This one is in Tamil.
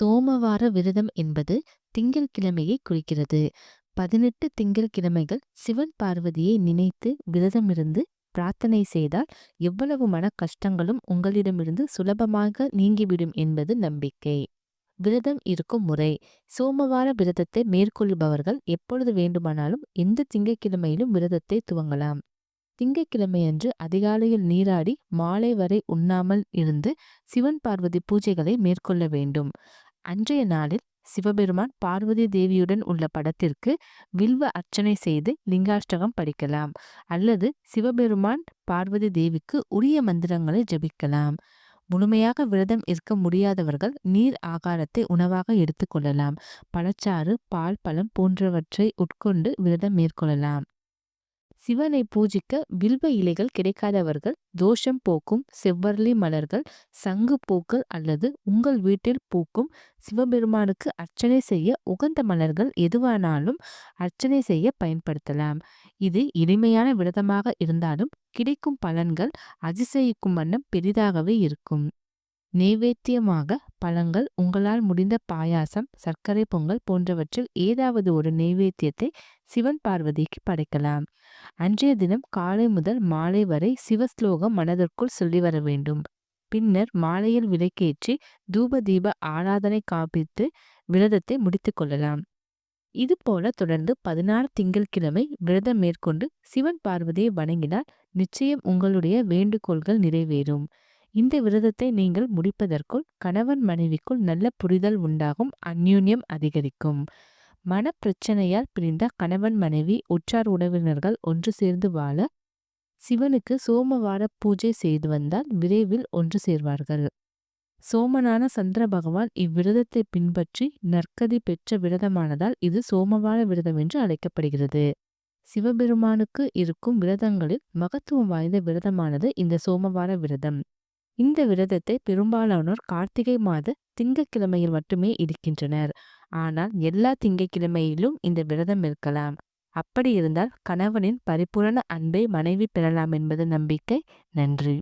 சோமவார விரதம் என்பது திங்கள்கிழமையை குறிக்கிறது. பதினெட்டு திங்கள் கிழமைகள் சிவன் பார்வதியை நினைத்து விரதமிருந்து பிரார்த்தனை செய்தால் எவ்வளவு மன கஷ்டங்களும் உங்களிடமிருந்து சுலபமாக நீங்கிவிடும் என்பது நம்பிக்கை. விரதம் இருக்கும் முறை. சோமவார விரதத்தை மேற்கொள்பவர்கள் எப்பொழுது வேண்டுமானாலும் எந்த திங்கட்கிழமையிலும் விரதத்தை துவங்கலாம். திங்கட்கிழமையன்று அதிகாலையில் நீராடி மாலை வரை உண்ணாமல் இருந்து சிவன் பார்வதி பூஜைகளை மேற்கொள்ள வேண்டும். அன்றைய நாளில் சிவபெருமான் பார்வதி தேவியுடன் உள்ள படத்திற்கு வில்வ அர்ச்சனை செய்து லிங்காஷ்டகம் படிக்கலாம். அல்லது சிவபெருமான் பார்வதி தேவிக்கு உரிய மந்திரங்களை ஜபிக்கலாம். முழுமையாக விரதம் இருக்க முடியாதவர்கள் நீர் ஆகாரத்தை உணவாக எடுத்துக்கொள்ளலாம் பழச்சாறு பால் பழம் போன்றவற்றை உட்கொண்டு விரதம் மேற்கொள்ளலாம். சிவனை பூஜிக்க வில்வ இலைகள் கிடைக்காதவர்கள் தோஷம் போக்கும் செவ்வரளி மலர்கள் சங்கு பூக்கள் அல்லது உங்கள் வீட்டில் பூக்கும் சிவபெருமானுக்கு அர்ச்சனை செய்ய உகந்த மலர்கள் எதுவானாலும் அர்ச்சனை செய்ய பயன்படுத்தலாம். இது எளிமையான விரதமாக இருந்தாலும் கிடைக்கும் பலன்கள் அதிசயிக்கும் வண்ணம் பெரிதாகவே இருக்கும். நைவேத்தியமாக பழங்கள் உங்களால் முடிந்த பாயாசம் சர்க்கரை பொங்கல் போன்றவற்றில் ஏதாவது ஒரு நெய்வேத்தியத்தை சிவன் பார்வதிக்கு படைக்கலாம். அன்றைய தினம் காலை முதல் மாலை வரை சிவஸ்லோகம் மனதிற்குள் சொல்லி வர வேண்டும். பின்னர் மாலையில் விளக்கேற்றி தூப தீப ஆராதனை காப்பித்து விரதத்தை முடித்து கொள்ளலாம். இது போல தொடர்ந்து பதினாறு திங்கட்கிழமை விரதம் மேற்கொண்டு சிவன் பார்வதியை வணங்கினால் நிச்சயம் உங்களுடைய வேண்டுகோள்கள் நிறைவேறும். இந்த விரதத்தை நீங்கள் முடிப்பதற்குள் கணவன் மனைவிக்குள் நல்ல புரிதல் உண்டாகும் அந்யூன்யம் அதிகரிக்கும். மனப்பிரச்சனையால் பிரிந்த கணவன் மனைவி உற்றார் உறவினர்கள் ஒன்று சேர்ந்து வாழ சிவனுக்கு சோமவார பூஜை செய்து வந்தால் விரைவில் ஒன்று சேர்வார்கள். சோமனான சந்திர பகவான் இவ்விரதத்தை பின்பற்றி நற்கதி பெற்ற விரதமானதால் இது சோமவார விரதம் என்று அழைக்கப்படுகிறது. சிவபெருமானுக்கு இருக்கும் விரதங்களில் மகத்துவம் வாய்ந்த விரதமானது இந்த சோமவார விரதம். இந்த விரதத்தை பெரும்பாலானோர் கார்த்திகை மாத திங்கட்கிழமையில் மட்டுமே இருக்கின்றனர். ஆனால் எல்லா திங்கட்கிழமையிலும் இந்த விரதம் இருக்கலாம். அப்படி இருந்தால் கணவனின் பரிபூரண அன்பை மனைவி பெறலாம் என்பது நம்பிக்கை. நன்றி.